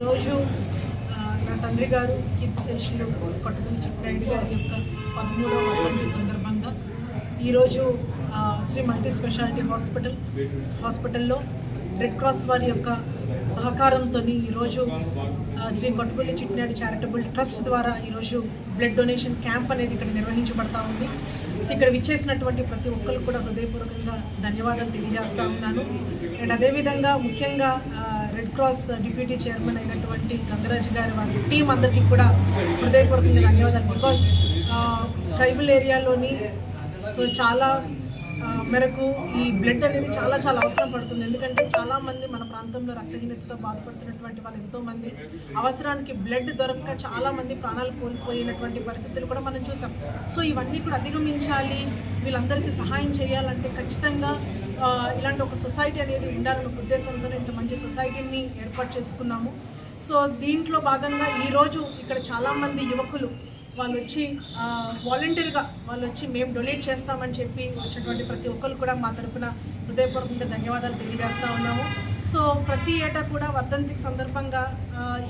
రోజు నా తండ్రి గారు కీర్తిశేషులు కొట్టగల్ చిట్నాయుడు గారి యొక్క పదమూడవ వర్ధంతి సందర్భంగా ఈరోజు శ్రీ మల్టీ స్పెషాలిటీ హాస్పిటల్ హాస్పిటల్లో రెడ్ క్రాస్ వారి యొక్క సహకారంతో ఈరోజు శ్రీ కొట్టపల్లి చిట్నాడు చారిటబుల్ ట్రస్ట్ ద్వారా ఈరోజు బ్లడ్ డొనేషన్ క్యాంప్ అనేది ఇక్కడ నిర్వహించబడతా ఉంది. సో ఇక్కడ విచ్చేసినటువంటి ప్రతి ఒక్కరు కూడా హృదయపూర్వకంగా ధన్యవాదాలు తెలియజేస్తా ఉన్నాను. అండ్ అదేవిధంగా ముఖ్యంగా రెడ్ క్రాస్ డిప్యూటీ చైర్మన్ అయినటువంటి గంగరాజ్ గారి వారి టీం అందరికీ కూడా హృదయపూర్వకంగా ధన్యవాదాలు. బికాస్ ట్రైబల్ ఏరియాలోని సో చాలా మేరకు ఈ బ్లడ్ అనేది చాలా చాలా అవసరం పడుతుంది. ఎందుకంటే చాలా మంది మన ప్రాంతంలో రక్తహీనతతో బాధపడుతున్నటువంటి వాళ్ళు ఎంతో మంది. అవసరానికి బ్లడ్ దొరక్క చాలా మంది ప్రాణాలు కోల్పోయినటువంటి పరిస్థితులు కూడా మనం చూసాం. సో ఇవన్నీ కూడా అధిగమించాలి. వీళ్ళందరికీ సహాయం చేయాలంటే ఖచ్చితంగా ఇలాంటి ఒక సొసైటీ అనేది ఉండాలన్న ఉద్దేశంతో ఇంత మంచి సొసైటీని ఏర్పాటు చేసుకున్నాము. సో దీంట్లో భాగంగా ఈరోజు ఇక్కడ చాలామంది యువకులు వాళ్ళు వచ్చి వాలంటీర్గా వాళ్ళు వచ్చి మేము డొనేట్ చేస్తామని చెప్పి వచ్చినటువంటి ప్రతి ఒక్కరు కూడా మా తరపున హృదయపూర్వకంగా ధన్యవాదాలు తెలియజేస్తా ఉన్నాము. సో ప్రతి ఏటా కూడా వర్ధంతికి సందర్భంగా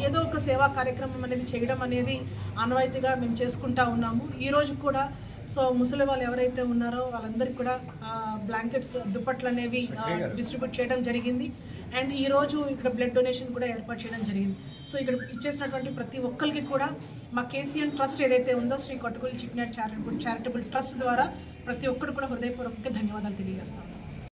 ఏదో ఒక సేవా కార్యక్రమం అనేది చేయడం అనేది ఆనవాయితీగా మేము చేసుకుంటా ఉన్నాము. ఈరోజు కూడా సో ముసలి వాళ్ళు ఎవరైతే ఉన్నారో వాళ్ళందరికీ కూడా బ్లాంకెట్స్ దుప్పట్లు అనేవి డిస్ట్రిబ్యూట్ చేయడం జరిగింది. అండ్ ఈరోజు ఇక్కడ బ్లడ్ డొనేషన్ కూడా ఏర్పాటు చేయడం జరిగింది. సో ఇక్కడ ఇచ్చేసినటువంటి ప్రతి ఒక్కరికి కూడా మా కేసీఎన్ ట్రస్ట్ ఏదైతే ఉందో శ్రీ కొట్టుకులి చిట్నాడు చారిటబుల్ చారిటబుల్ ట్రస్ట్ ద్వారా ప్రతి ఒక్కరు కూడా హృదయపూర్వకంగా ధన్యవాదాలు తెలియజేస్తాను